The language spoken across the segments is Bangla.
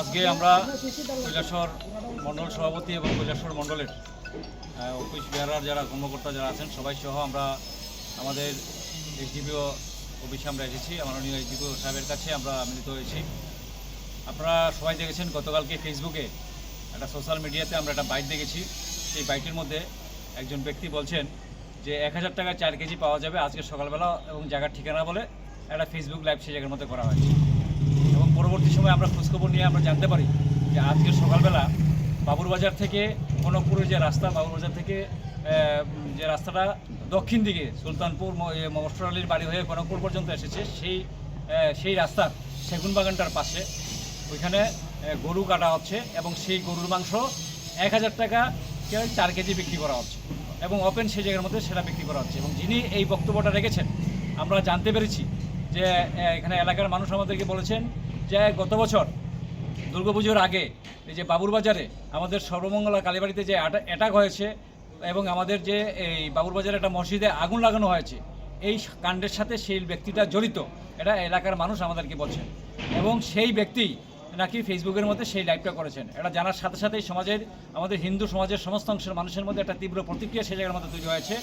আজকে আমরা কৈলাসর মণ্ডল সভাপতি এবং কৈলাসর মণ্ডলের অফিস বিহারার যারা কর্মকর্তা যারা আছেন, সবাই সহ আমরা আমাদের এসডিপিও অফিসে আমরা এসেছি। মাননীয় এসডিপিও সাহেবের কাছে আমরা মিলিত হয়েছি। আপনারা সবাই দেখেছেন, গতকালকে ফেসবুকে একটা সোশ্যাল মিডিয়াতে আমরা একটা বাইক দেখেছি। সেই বাইকের মধ্যে একজন ব্যক্তি বলছেন যে, এক হাজার টাকা চার কেজি পাওয়া যাবে আজকে সকালবেলা এবং জায়গার ঠিকানা বলে একটা ফেসবুক লাইভ সেই জায়গার মধ্যে করা হয়েছে। এবং পরবর্তী সময় আমরা খোঁজখবর নিয়ে আমরা জানতে পারি যে আজকে সকালবেলা বাবুরবাজার থেকে কনকপুরের যে রাস্তা বাবুরবাজার থেকে যে রাস্তাটা দক্ষিণ দিকে সুলতানপুর ম- এ, আলীর বাড়ি হয়ে কনকপুর পর্যন্ত এসেছে সেই সেই রাস্তার সেগুন বাগানটার পাশে। ওইখানে গরু কাটা হচ্ছে এবং সেই গরুর মাংস এক হাজার টাকা চার কেজি বিক্রি করা হচ্ছে এবং ওপেন সেই জায়গার মধ্যে সেটা বিক্রি করা হচ্ছে এবং যিনি এই বক্তব্যটা রেখেছেন আমরা জানতে পেরেছি যে এখানে এলাকার মানুষ আমাদেরকে বলেছেন যে গত বছর দুর্গাপুজোর আগে এই যে বাবুর বাজারে আমাদের সর্বমঙ্গলা কালীবাড়িতে যে অ্যাটাক হয়েছে এবং আমাদের যে এই বাবুর বাজারে একটা মসজিদে আগুন লাগানো হয়েছে, এই কাণ্ডের সাথে সেই ব্যক্তিটা জড়িত। এটা এলাকার মানুষ আমাদেরকে বলছেন। এবং সেই ব্যক্তি নাকি ফেসবুকের মধ্যে সেই লাইভটা করেছেন। এটা জানার সাথে সাথেই সমাজের, আমাদের হিন্দু সমাজের সমস্ত অংশের মানুষের মধ্যে একটা তীব্র প্রতিক্রিয়া সেই জায়গার মধ্যে তৈরি হয়েছে।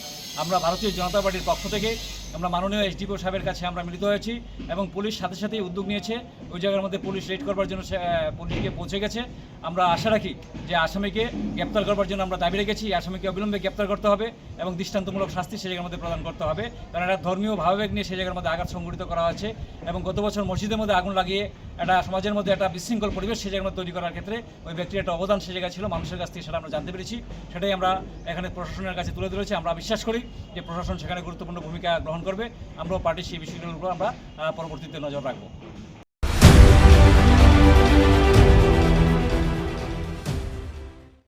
আমরা ভারতীয় জনতা পার্টির পক্ষ থেকে আমরা মাননীয় এসডিপিও সাহেবের কাছে আমরা মিলিত হয়েছি এবং পুলিশ সাথে সাথেই উদ্যোগ নিয়েছে। ওই জায়গার মধ্যে পুলিশ রেড করবার জন্য সে, পুলিশকে পৌঁছে গেছে। আমরা আশা রাখি যে আসামিকে গ্রেপ্তার করবার জন্য আমরা দাবি রেখেছি আসামিকে অবিলম্বে গ্রেপ্তার করতে হবে এবং দৃষ্টান্তমূলক শাস্তি সেই জায়গার মধ্যে প্রদান করতে হবে। কারণ একটা ধর্মীয় ভাবাবেগ নিয়ে সেই জায়গার মধ্যে আঘাত সংঘটিত করা হয়েছে এবং গত বছর মসজিদের মধ্যে আগুন লাগিয়ে একটা সমাজের মধ্যে একটা বিশৃঙ্খল পরিবেশ সেই জায়গার তৈরি করার ক্ষেত্রে ওই ব্যক্তির একটা অবদান সেই জায়গায় ছিল মানুষের কাছ থেকে সেটা আমরা জানতে পেরেছি। সেটাই আমরা এখানে প্রশাসনের কাছে তুলে ধরেছি। আমরা বিশ্বাস করি যে প্রশাসন সেখানে গুরুত্বপূর্ণ ভূমিকা গ্রহণ করবে। আমরাও পার্টির সেই বিষয়গুলোর উপর আমরা পরবর্তীতে নজর রাখব।